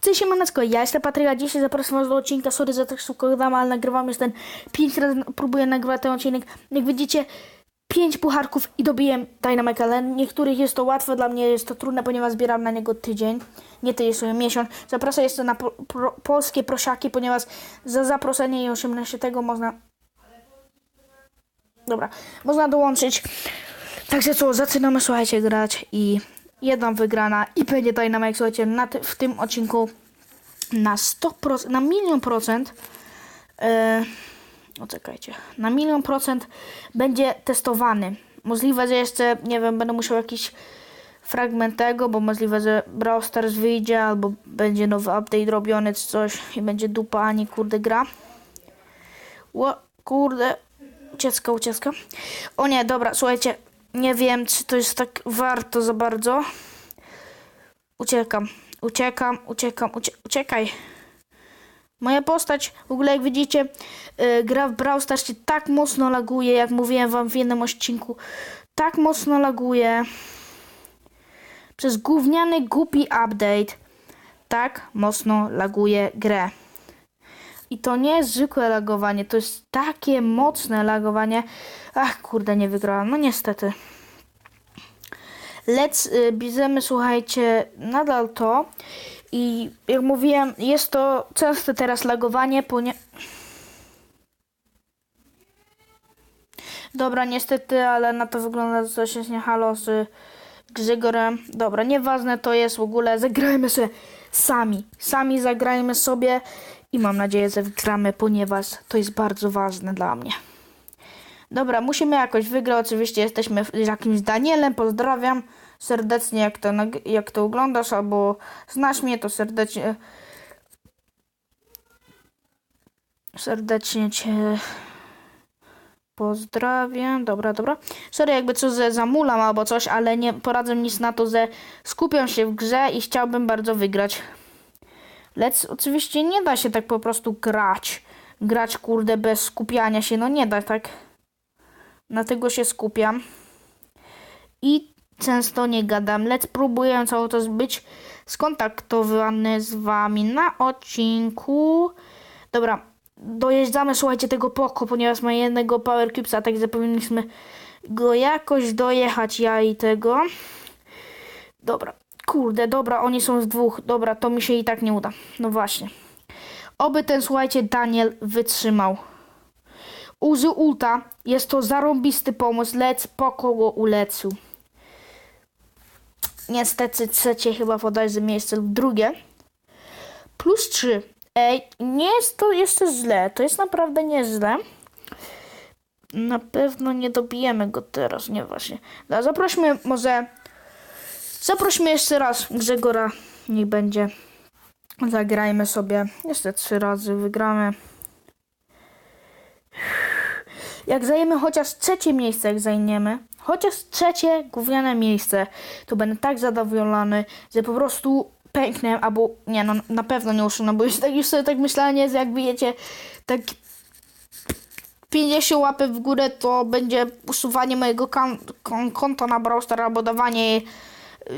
Cześć siemaneczko, ja jestem Patryk, a dzisiaj zapraszam was do odcinka, sorry za tak szybko gadam, ale nagrywam już ten 5 razy, próbuję nagrywać ten odcinek. Jak widzicie, 5 pucharków i dobiłem Dynamite, ale niektórych jest to łatwe, dla mnie jest to trudne, ponieważ zbieram na niego tydzień, nie tydzień, sobie miesiąc. Zapraszam jeszcze na po, pro, polskie prosiaki, ponieważ za zaproszenie i 18 tego można... Dobra, można dołączyć. Także co, zaczynamy, słuchajcie, grać i jedna wygrana i będzie Dynamite, słuchajcie, na w tym odcinku na 100%, na milion procent yy, o na milion procent będzie testowany. Możliwe, że jeszcze, nie wiem, będę musiał jakiś fragment tego, bo możliwe, że Brawl Stars wyjdzie, albo będzie nowy update robiony, czy coś i będzie dupa, ani kurde gra. Ło, kurde, uciecka, uciecka. O nie, dobra, słuchajcie, nie wiem, czy to jest tak warto za bardzo. Uciekam, uciekam, uciekam, ucie uciekaj. Moja postać, w ogóle jak widzicie, yy, gra w Brawl Stars się tak mocno laguje, jak mówiłem wam w jednym odcinku. Tak mocno laguje. Przez gówniany, głupi update. Tak mocno laguje grę. I to nie jest zwykłe lagowanie, to jest takie mocne lagowanie. Ach, kurde, nie wygrałam. No niestety. Let's y, bierzemy, słuchajcie, nadal to. I jak mówiłem, jest to częste teraz lagowanie, ponieważ... Dobra, niestety, ale na to wygląda coś jest nie halo z Grzegorem. Dobra, nieważne to jest w ogóle. Zagrajmy sobie sami. Sami zagrajmy sobie i mam nadzieję, że wygramy, ponieważ to jest bardzo ważne dla mnie. Dobra, musimy jakoś wygrać. Oczywiście jesteśmy z jakimś Danielem. Pozdrawiam serdecznie, jak to, jak to oglądasz, albo znasz mnie, to serdecznie serdecznie cię pozdrawiam. Dobra, dobra. Sorry, jakby co ze zamulam albo coś, ale nie poradzę nic na to, że skupiam się w grze i chciałbym bardzo wygrać. Lecz oczywiście nie da się tak po prostu grać. Grać, kurde, bez skupiania się. No nie da tak. Na tego się skupiam. I często nie gadam, lecz próbuję cały czas być skontaktowany z wami na odcinku. Dobra, dojeżdżamy, słuchajcie, tego poko, ponieważ ma jednego Power Cubesa, także powinniśmy go jakoś dojechać, ja i tego. Dobra, kurde, dobra, oni są z dwóch, dobra, to mi się i tak nie uda. No właśnie. Oby ten, słuchajcie, Daniel wytrzymał. Użył ulta, jest to zarąbisty pomysł, lecz poko go uleczył. Niestety trzecie chyba bodajże miejsce lub drugie. Plus 3. Ej, nie jest to jeszcze źle. To jest naprawdę nieźle. Na pewno nie dobijemy go teraz, nie właśnie. No, zaprośmy może... Zaprośmy jeszcze raz Grzegora. Niech będzie. Zagrajmy sobie. Jeszcze trzy razy wygramy. Jak zajmiemy chociaż trzecie miejsce, jak zajmiemy, chociaż trzecie gówniane miejsce, to będę tak zadowolony, że po prostu pęknę, albo nie no, na pewno nie usunę, bo już, tak, już sobie tak myślałem, jest jak wiecie, tak 50 łapy w górę to będzie usuwanie mojego konta na Browstar albo dawanie y,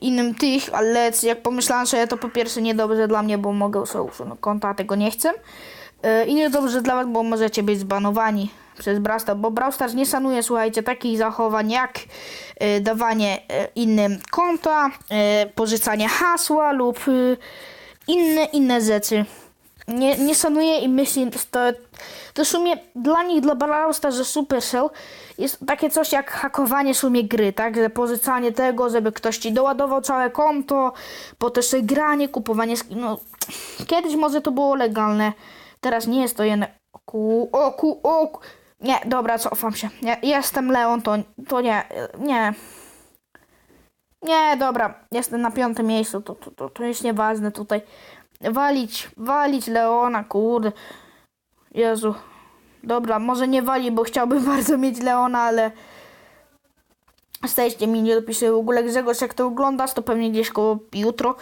innym tych, ale jak pomyślałem sobie, to po pierwsze niedobrze dla mnie, bo mogę usunąć konta, a tego nie chcę. Y, I niedobrze dla was, bo możecie być zbanowani przez Brasta, bo Brawl Stars nie sanuje, słuchajcie, takich zachowań jak y, dawanie y, innym konta, y, pożyczanie hasła lub y, inne, inne rzeczy. Nie, nie sanuje i myśli, to, to w sumie dla nich, dla Brawl że Supercell jest takie coś jak hakowanie w sumie gry, tak? Że pożyczanie tego, żeby ktoś ci doładował całe konto, po też granie, kupowanie no kiedyś może to było legalne, teraz nie jest to jednak ku, o ku, o ku. Nie, dobra, cofam się. Jestem Leon, to, to nie, nie. Nie, dobra, jestem na piątym miejscu, to, to, to, to jest nieważne tutaj. Walić, walić Leona, kurde. Jezu. Dobra, może nie wali, bo chciałbym bardzo mieć Leona, ale... Stajecie mi nie dopisuje w ogóle Grzegorz, jak to oglądasz, to pewnie gdzieś koło jutro.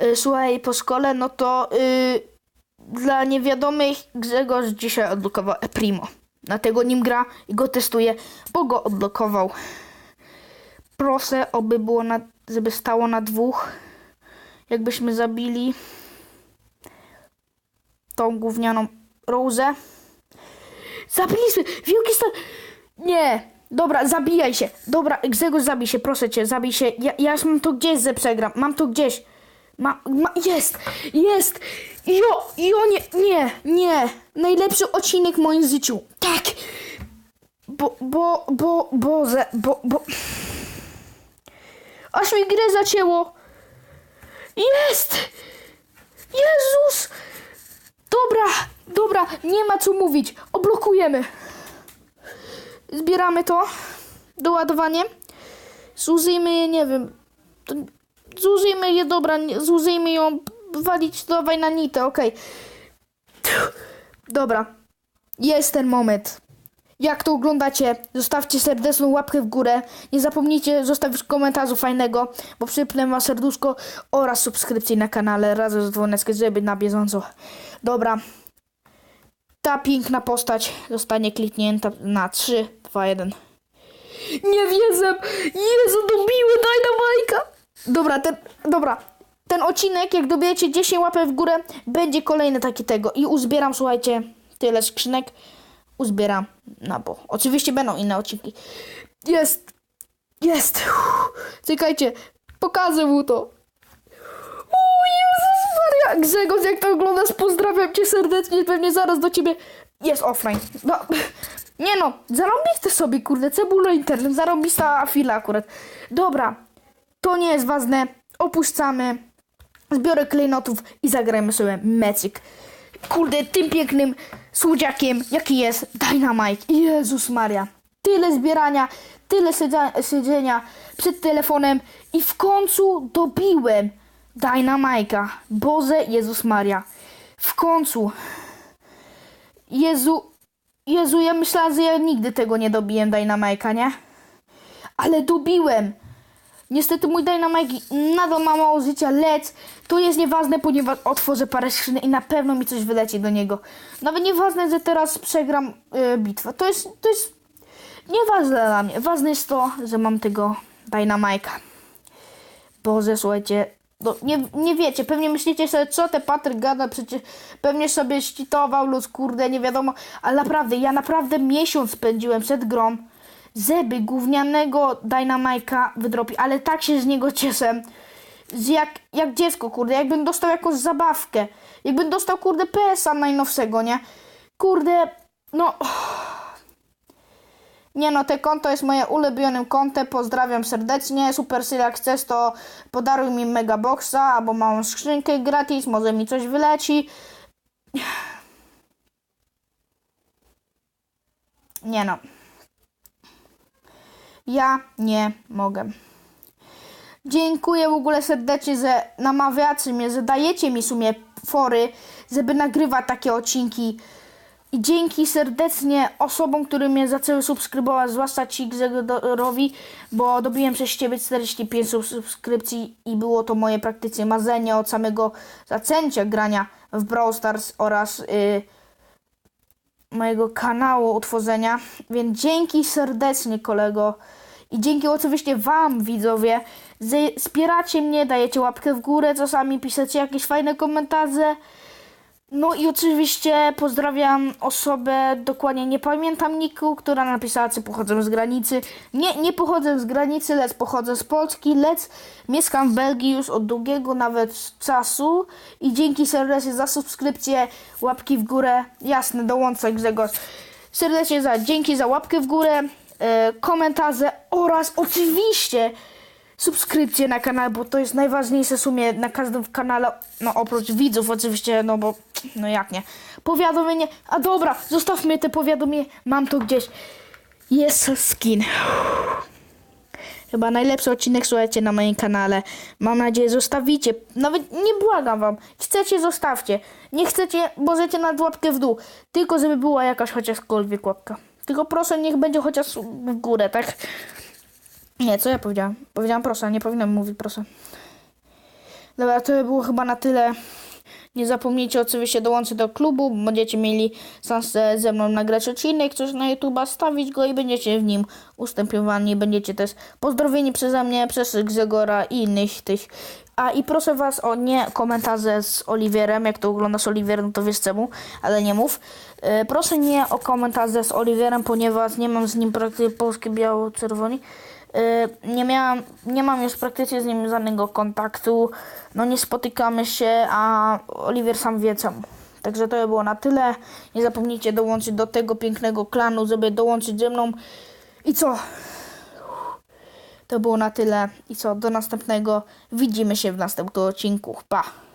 Yy, słuchaj, po szkole, no to... Yy, dla niewiadomych Grzegorz dzisiaj odblokował E Primo. Dlatego nim gra i go testuje, bo go odblokował. Proszę, oby było na, żeby stało na dwóch. Jakbyśmy zabili. Tą gównianą Rosę. Zabiliśmy! Wielki star... Nie! Dobra, zabijaj się. Dobra, Grzegorz, zabij się, proszę cię, zabij się. Ja, ja już mam to gdzieś, że przegram. Mam to gdzieś. Ma, ma, jest! Jest! Jo, jo, nie, nie, nie. Najlepszy odcinek w moim życiu. Tak! Bo, bo, bo, boze, bo, bo... Aż mi grę zacięło. Jest! Jezus! Dobra, dobra, nie ma co mówić. Oblokujemy. Zbieramy to. Doładowanie. Zużyjmy je, nie wiem. Zużyjmy je, dobra, zużyjmy ją. Walić dawaj na nitę, okej. Dobra. Jest ten moment. Jak to oglądacie, zostawcie serdeczną łapkę w górę. Nie zapomnijcie zostawić komentarzu fajnego, bo przypnę was serduszko oraz subskrypcji na kanale razem z dzwoneczkiem, żeby na bieżąco. Dobra. Ta piękna postać zostanie kliknięta na 3, 2, 1. Nie wierzę! Jezu, dobiły Dynamajka! Dobra, ten, dobra. Ten odcinek, jak dobijecie 10 łapek w górę, będzie kolejny taki tego. I uzbieram, słuchajcie, tyle skrzynek. Uzbieram na bo. Oczywiście będą inne odcinki. Jest! Jest! Czekajcie, pokażę mu to. O Jezus Maria! Grzegorz, jak to oglądasz, pozdrawiam cię serdecznie, pewnie zaraz do ciebie jest offline. No, nie no, zarąbiste sobie, kurde, cebula internet, zarąbista chwila akurat. Dobra, to nie jest ważne, opuszczamy, zbiorę klejnotów i zagrajmy sobie mecyk. Kurde, tym pięknym słodziakiem, jaki jest Dynamite. Jezus Maria. Tyle zbierania, tyle siedzenia przed telefonem i w końcu dobiłem Dynamite'a. Boże, Jezus Maria. W końcu. Jezu, Jezu, ja myślałam, że ja nigdy tego nie dobiłem Dynamite'a, nie? Ale dobiłem. Niestety mój Dynamite nadal ma mało życia, lecz to jest nieważne, ponieważ otworzę parę skrzynek i na pewno mi coś wyleci do niego. Nawet nieważne, że teraz przegram y, bitwę. To jest, to jest nieważne dla mnie. Ważne jest to, że mam tego Dynamite'a. Boże, słuchajcie, no, nie, nie wiecie, pewnie myślicie sobie, co te Patryk gada, przecież pewnie sobie ścitował luz, kurde, nie wiadomo, ale naprawdę, ja naprawdę miesiąc spędziłem przed grą, żeby gównianego Dynamite'a wydropić, ale tak się z niego cieszę, że jak, jak dziecko, kurde, jakbym dostał jakąś zabawkę, jakbym dostał, kurde, PS-a najnowszego, nie? Kurde, no... Nie no, te konto jest moje ulubionym kontem, pozdrawiam serdecznie. Supercell jak chcesz to podaruj mi Megaboxa albo małą skrzynkę gratis, może mi coś wyleci. Nie no. Ja nie mogę. Dziękuję w ogóle serdecznie, że namawiacie mnie, że dajecie mi w sumie fory, żeby nagrywać takie odcinki. I dzięki serdecznie osobom, które mnie zaczęły subskrybować, zwłaszcza Ci Grzegorowi, bo dobiłem przez Ciebie 45 sub- subskrypcji i było to moje praktycznie marzenie od samego zaczęcia grania w Brawl Stars oraz y, mojego kanału utworzenia. Więc dzięki serdecznie kolego i dzięki oczywiście Wam widzowie, wspieracie mnie, dajecie łapkę w górę, czasami piszecie jakieś fajne komentarze. No i oczywiście pozdrawiam osobę, dokładnie nie pamiętam niku, która napisała, czy pochodzę z granicy. Nie, nie pochodzę z granicy, lecz pochodzę z Polski, lecz mieszkam w Belgii już od długiego nawet czasu i dzięki serdecznie za subskrypcję, łapki w górę, jasne, dołączę Grzegorz. Serdecznie za, dzięki za łapkę w górę, e, komentarze oraz oczywiście subskrypcję na kanał, bo to jest najważniejsze w sumie na każdym kanale, no oprócz widzów oczywiście, no bo, no jak nie. Powiadomienie, a dobra, zostawmy te powiadomienie, mam to gdzieś. Jest skin. Chyba najlepszy odcinek, słuchajcie, na moim kanale. Mam nadzieję, zostawicie. Nawet nie błagam wam. Chcecie, zostawcie. Nie chcecie, możecie na łapkę w dół. Tylko, żeby była jakaś chociażkolwiek łapka. Tylko proszę, niech będzie chociaż w górę, tak? Nie, co ja powiedziałam? Powiedziałam proszę, nie powinnam mówić proszę. Dobra, to by było chyba na tyle. Nie zapomnijcie oczywiście dołączyć do klubu, będziecie mieli szansę ze mną nagrać odcinek, coś na YouTube'a, stawić go i będziecie w nim ustępiowani. Będziecie też pozdrowieni przeze mnie, przez Grzegora i innych tych A i proszę was o nie komentarze z Oliwierem, jak to oglądasz Oliwier, no to wiesz czemu, ale nie mów. E, proszę nie o komentarze z Oliwierem, ponieważ nie mam z nim praktycznie polskie biało-czerwoni. E, nie miałam, nie mam już praktycznie z nim żadnego kontaktu, no nie spotykamy się, a Oliwier sam wie czemu. Także to by było na tyle. Nie zapomnijcie dołączyć do tego pięknego klanu, żeby dołączyć ze mną. I co? To było na tyle. I co? Do następnego. Widzimy się w następnym odcinku. Pa!